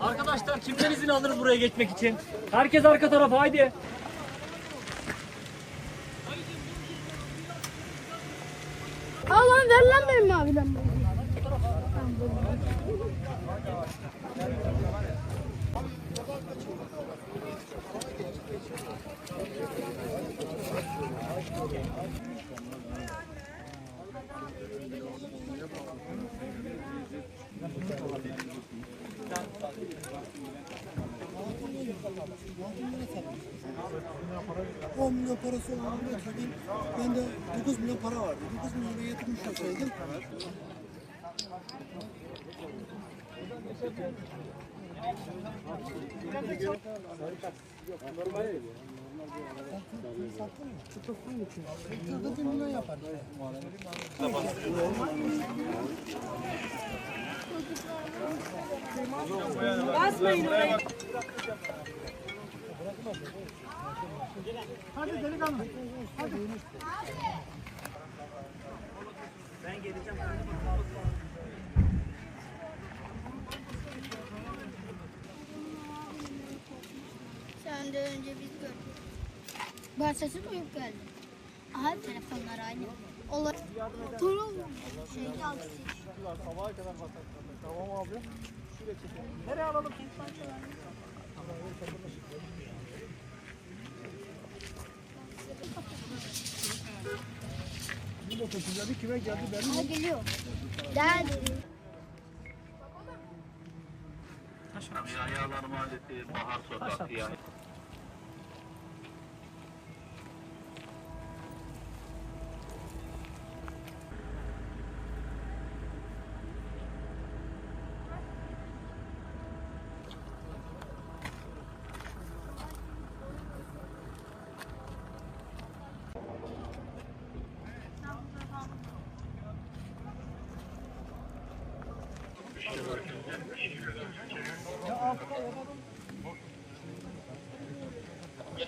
Arkadaşlar kimden izin alırız buraya geçmek için? Herkes arka tarafa haydi. Al ver lan benim maviden bunu. Hı. 10 milyon parası olan ödeyeyim. Ben de 9 milyon para vardı. 9 milyona yatırmış olsaydım Yılda 1 milyon yapar. Hadi delikanlı. Hadi. Sen de önce biz gördük. Ben sesi duyup geldim. Aha telefonlar aynı. Olur. Durun. Şeyde altı Sabaha kadar batak. Tamam abi. Şuraya çekelim. Nereye alalım? Bir motosikleti kime geldi benim? Aha geliyor. Geldi. Yayalar Mahallesi, Bahar Sokak Gracias.